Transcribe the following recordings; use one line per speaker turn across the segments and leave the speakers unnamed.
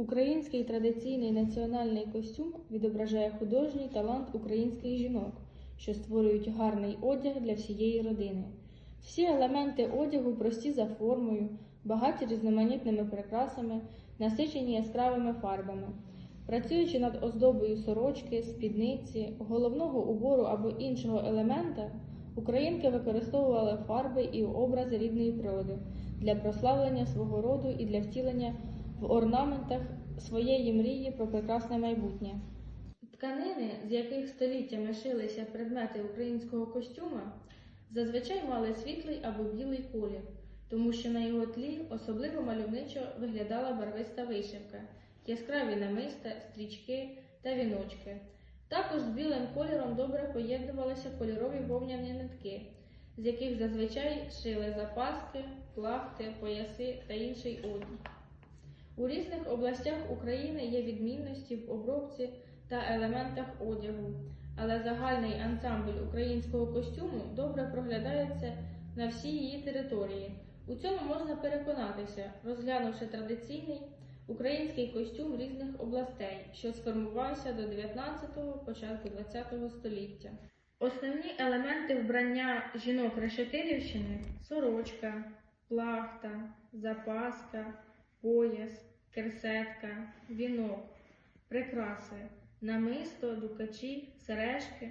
Український традиційний національний костюм відображає художній талант українських жінок, що створюють гарний одяг для всієї родини. Всі елементи одягу прості за формою, багаті різноманітними прикрасами, насичені яскравими фарбами. Працюючи над оздобою сорочки, спідниці, головного убору або іншого елемента, українки використовували фарби і образи рідної природи для прославлення свого роду і для втілення в орнаментах своєї мрії про прекрасне майбутнє. Тканини, з яких століттями шилися предмети українського костюма, зазвичай мали світлий або білий колір, тому що на його тлі особливо мальовничо виглядала барвиста вишивка, яскраві намиста, стрічки та віночки. Також з білим кольором добре поєднувалися кольорові вовняні нитки, з яких зазвичай шили запаски, плахти, пояси та інший одяг. У різних областях України є відмінності в обробці та елементах одягу, але загальний ансамбль українського костюму добре проглядається на всій її території. У цьому можна переконатися, розглянувши традиційний український костюм різних областей, що сформувався до 19-го, початку 20-го століття. Основні елементи вбрання жінок Решетилівщини сорочка, плахта, запаска, пояс, керсетка, вінок, прикраси, намисто, дукачі, сережки,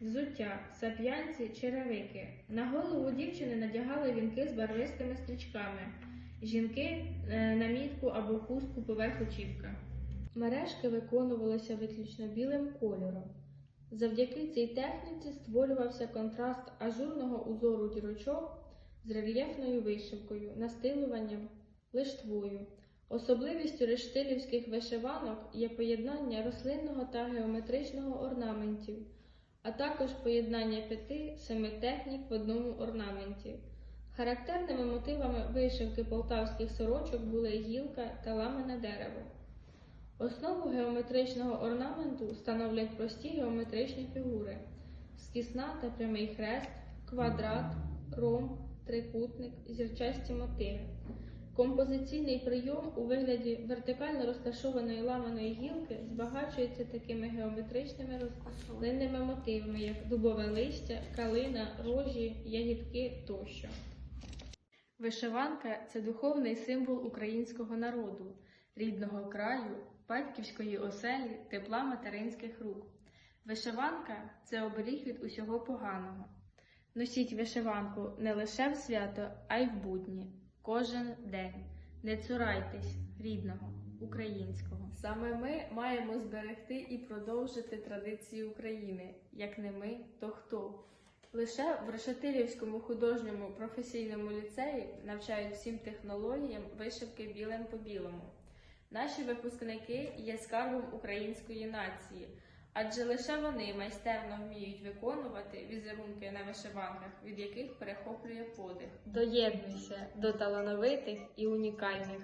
взуття, сап'янці, черевики. На голову дівчини надягали вінки з барвистими стрічками, жінки е, намітку або хустку поверх очівка. Мережки виконувалися виключно білим кольором. Завдяки цій техніці створювався контраст ажурного узору дірочок з рельєфною вишивкою, настилуванням, лиштвою. Особливістю рештилівських вишиванок є поєднання рослинного та геометричного орнаментів, а також поєднання п'яти-семи технік в одному орнаменті. Характерними мотивами вишивки полтавських сорочок були гілка та ламане дерево. Основу геометричного орнаменту становлять прості геометричні фігури: скісна та прямий хрест, квадрат, ромб, трикутник, зірчасті мотиви. Композиційний прийом у вигляді вертикально розташованої ламаної гілки збагачується такими геометричними рослинними мотивами, як дубове листя, калина, рожі, ягідки тощо. Вишиванка це духовний символ українського народу, рідного краю, батьківської оселі, тепла материнських рук. Вишиванка це оберіг від усього поганого. Носіть вишиванку не лише в свято, а й в будні, кожен день. Не цурайтесь рідного, українського.
Саме ми маємо зберегти і продовжити традиції України. Як не ми, то хто? Лише в Решетилівському художньому професійному ліцеї навчають всім технологіям вишивки білим по білому. Наші випускники є скарбом української нації, адже лише вони майстерно вміють виконувати візерунки на вишиванках, від яких перехоплює подих.
Доєднуйся до талановитих і унікальних.